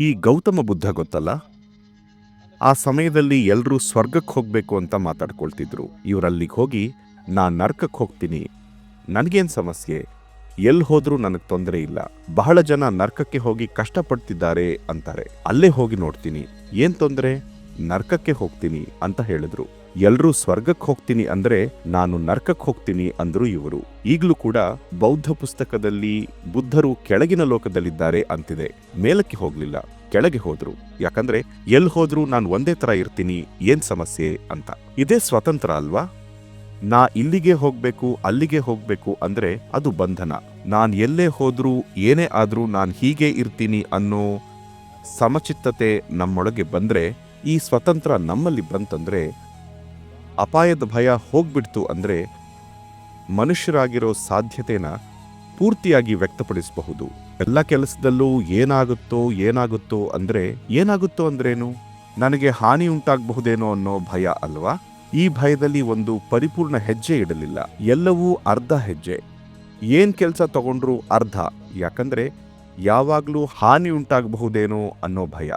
ಈ ಗೌತಮ ಬುದ್ಧ ಗೊತ್ತಲ್ಲ? ಆ ಸಮಯದಲ್ಲಿ ಎಲ್ಲರೂ ಸ್ವರ್ಗಕ್ಕೆ ಹೋಗಬೇಕು ಅಂತ ಮಾತಾಡ್ಕೊಳ್ತಿದ್ರು. ಇವರಲ್ಲಿಗೆ ಹೋಗಿ ನಾನು ನರ್ಕಕ್ಕೆ ಹೋಗ್ತೀನಿ. ನನಗೇನು ಸಮಸ್ಯೆ? ಎಲ್ಲಿ ಹೋದರೂ ನನಗೆ ತೊಂದರೆ ಇಲ್ಲ. ಬಹಳ ಜನ ನರ್ಕಕ್ಕೆ ಹೋಗಿ ಕಷ್ಟಪಡ್ತಿದ್ದಾರೆ ಅಂತಾರೆ. ಅಲ್ಲೇ ಹೋಗಿ ನೋಡ್ತೀನಿ. ಏನು ತೊಂದರೆ? ನರ್ಕಕ್ಕೆ ಹೋಗ್ತೀನಿ ಅಂತ ಹೇಳಿದ್ರು. ಎಲ್ರೂ ಸ್ವರ್ಗಕ್ಕೆ ಹೋಗ್ತೀನಿ ಅಂದ್ರೆ ನಾನು ನರ್ಕಕ್ಕೆ ಹೋಗ್ತೀನಿ ಅಂದ್ರು ಇವರು. ಈಗಲೂ ಕೂಡ ಬೌದ್ಧ ಪುಸ್ತಕದಲ್ಲಿ ಬುದ್ಧರು ಕೆಳಗಿನ ಲೋಕದಲ್ಲಿದ್ದಾರೆ ಅಂತಿದೆ. ಮೇಲಕ್ಕೆ ಹೋಗ್ಲಿಲ್ಲ, ಕೆಳಗೆ ಹೋದ್ರು. ಯಾಕಂದ್ರೆ ಎಲ್ ಹೋದ್ರೂ ನಾನು ಒಂದೇ ತರ ಇರ್ತೀನಿ, ಏನ್ ಸಮಸ್ಯೆ ಅಂತ. ಇದೇ ಸ್ವತಂತ್ರ ಅಲ್ವಾ? ನಾ ಇಲ್ಲಿಗೆ ಹೋಗ್ಬೇಕು, ಅಲ್ಲಿಗೆ ಹೋಗ್ಬೇಕು ಅಂದ್ರೆ ಅದು ಬಂಧನ. ನಾನ್ ಎಲ್ಲೇ ಹೋದ್ರೂ ಏನೇ ಆದ್ರೂ ನಾನು ಹೀಗೆ ಇರ್ತೀನಿ ಅನ್ನೋ ಸಮಚಿತ್ತತೆ ನಮ್ಮೊಳಗೆ ಬಂದ್ರೆ ಈ ಸ್ವತಂತ್ರ ನಮ್ಮಲ್ಲಿ ಬಂತಂದರೆ ಅಪಾಯದ ಭಯ ಹೋಗ್ಬಿಡ್ತು ಅಂದರೆ ಮನುಷ್ಯರಾಗಿರೋ ಸಾಧ್ಯತೆನ ಪೂರ್ತಿಯಾಗಿ ವ್ಯಕ್ತಪಡಿಸಬಹುದು. ಎಲ್ಲ ಕೆಲಸದಲ್ಲೂ ಏನಾಗುತ್ತೋ ಏನಾಗುತ್ತೋ ಅಂದರೆ ಏನಾಗುತ್ತೋ ಅಂದ್ರೇನು? ನನಗೆ ಹಾನಿ ಉಂಟಾಗಬಹುದೇನೋ ಅನ್ನೋ ಭಯ ಅಲ್ವಾ? ಈ ಭಯದಲ್ಲಿ ಒಂದು ಪರಿಪೂರ್ಣ ಹೆಜ್ಜೆ ಇಡಲಿಲ್ಲ. ಎಲ್ಲವೂ ಅರ್ಧ ಹೆಜ್ಜೆ. ಏನು ಕೆಲಸ ತಗೊಂಡ್ರೂ ಅರ್ಧ. ಯಾಕಂದ್ರೆ ಯಾವಾಗಲೂ ಹಾನಿ ಉಂಟಾಗಬಹುದೇನೋ ಅನ್ನೋ ಭಯ.